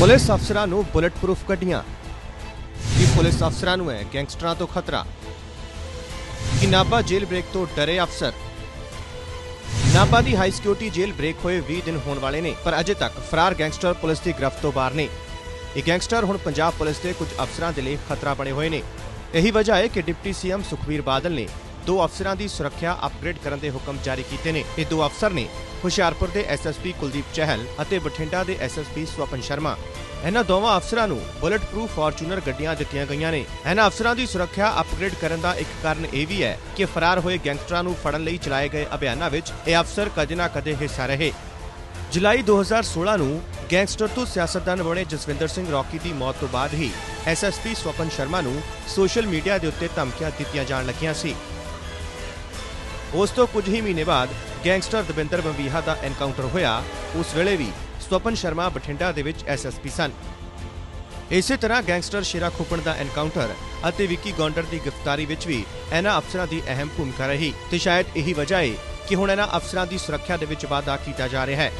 Police ਅਫਸਰਾਂ ਨੂੰ bullet proof ਗੱਡੀਆਂ। ਕੀ ਪੁਲਿਸ ਅਫਸਰਾਂ ਨੂੰ ਹੈ ਗੈਂਗਸਟਰਾਂ ਤੋਂ ਖਤਰਾ? ਕਿ ਨਾਭਾ ਜੇਲ੍ਹ ਬ੍ਰੇਕ ਤੋਂ ਡਰੇ ਅਫਸਰ? ਨਾਭਾ ਦੀ ਹਾਈ ਸਿਕਿਉਰਿਟੀ ਜੇਲ੍ਹ ਬ੍ਰੇਕ ਹੋਏ 20 ਦਿਨ ਹੋਣ ਵਾਲੇ ਨੇ, ਪਰ ਅਜੇ ਤੱਕ ਫਰਾਰ ਗੈਂਗਸਟਰ ਪੁਲਿਸ ਦੀ ਗ੍ਰਿਫਤ ਤੋਂ ਬਾਹਰ ਨੇ ਇਹ ਗੈਂਗਸਟਰ ਹੁਣ ਪੰਜਾਬ ਪੁਲਿਸ ਦੇ ਕੁਝ ਅਫਸਰਾਂ ਦੇ ਲਈ ਖਤਰਾ ਬਣੇ ਹੋਏ ਨੇ। ਇਹੀ ਵਜ੍ਹਾ ਹੈ ਕਿ ਡਿਪਟੀ ਸੀਐਮ ਸੁਖਬੀਰ ਬਾਦਲ ਨੇ ਦੋ ਅਫਸਰਾਂ ਦੀ ਸੁਰੱਖਿਆ ਅਪਗ੍ਰੇਡ ਕਰਨ ਦੇ ਹੁਕਮ ਜਾਰੀ ਕੀਤੇ ਨੇ। ਇਹ ਦੋ ਅਫਸਰ ਨੇ ਹੁਸ਼ਿਆਰਪੁਰ ਦੇ ਐਸਐਸਪੀ ਕੁਲਦੀਪ ਚਹਿਲ ਅਤੇ ਬਠਿੰਡਾ ਦੇ ਐਸਐਸਪੀ ਸਵਪਨ ਸ਼ਰਮਾ। ਇਹਨਾਂ ਦੋਵਾਂ ਅਫਸਰਾਂ ਨੂੰ ਬੁਲਟ ਪ੍ਰੂਫ ਫਾਰਚੂਨਰ ਗੱਡੀਆਂ ਦਿੱਤੀਆਂ ਗਈਆਂ ਨੇ। ਇਹਨਾਂ ਅਫਸਰਾਂ ਦੀ ਸੁਰੱਖਿਆ ਅਪਗ੍ਰੇਡ ਕਰਨ ਦਾ ਇੱਕ ਕਾਰਨ ਇਹ ਵੀ ਹੈ ਕਿ ਫਰਾਰ ਹੋਏ ਗੈਂਗਸਟਰਾਂ ਨੂੰ ਫੜਨ ਲਈ ਚਲਾਏ ਗਏ ਅਭਿਆਨਾਂ ਵਿੱਚ ਇਹ ਅਫਸਰ ਕਦੇ ਨਾ ਕਦੇ ਹਿੱਸਾ ਰਹੇ। ਜੁਲਾਈ 2016 ਨੂੰ ਗੈਂਗਸਟਰ ਤੋਂ ਸਿਆਸਤਦਾਨ ਬਣੇ ਜਸਵਿੰਦਰ ਸਿੰਘ ਰੌਕੀ ਦੀ ਮੌਤ ਤੋਂ ਬਾਅਦ ਹੀ ਐਸਐਸਪੀ ਸਵਪਨ ਸ਼ਰਮਾ ਨੂੰ ਸੋਸ਼ਲ ਮੀਡੀਆ ਦੇ ਉੱਤੇ ਧਮਕੀਆਂ ਦਿੱਤੀਆਂ ਜਾਣ ਲੱਗੀਆਂ ਸੀ। ਉਸ ਤੋਂ ਕੁਝ ਹੀ ਮਹੀਨੇ ਬਾਅਦ ਗੈਂਗਸਟਰ ਦਵਿੰਦਰ ਬੰਬੀਹਾ ਦਾ ਐਨਕਾਊਂਟਰ ਹੋਇਆ। ਉਸ ਵੇਲੇ ਵੀ ਸਵਪਨ ਸ਼ਰਮਾ ਬਠਿੰਡਾ ਦੇ ਵਿੱਚ ਐਸਐਸਪੀ ਸਨ। ਇਸੇ ਤਰ੍ਹਾਂ ਗੈਂਗਸਟਰ ਸ਼ੇਰਾ ਖੋਪਣ ਦਾ ਐਨਕਾਊਂਟਰ ਅਤੇ ਵਿੱਕੀ ਗੌਂਡਰ ਦੀ ਗ੍ਰਿਫਤਾਰੀ ਵਿੱਚ ਵੀ ਇਹਨਾਂ ਅਫਸਰਾਂ ਦੀ ਅਹਿਮ ਭੂਮਿਕਾ ਰਹੀ। ਤੇ ਸ਼ਾਇਦ ਇਹੀ ਵਜ੍ਹਾ ਹੈ ਕਿ ਹੁਣ ਇਹਨਾਂ ਅਫਸਰਾਂ ਦੀ ਸੁਰੱਖਿਆ ਦੇ ਵਿੱਚ ਵਾਧਾ ਕੀਤਾ ਜਾ ਰਿਹਾ ਹੈ।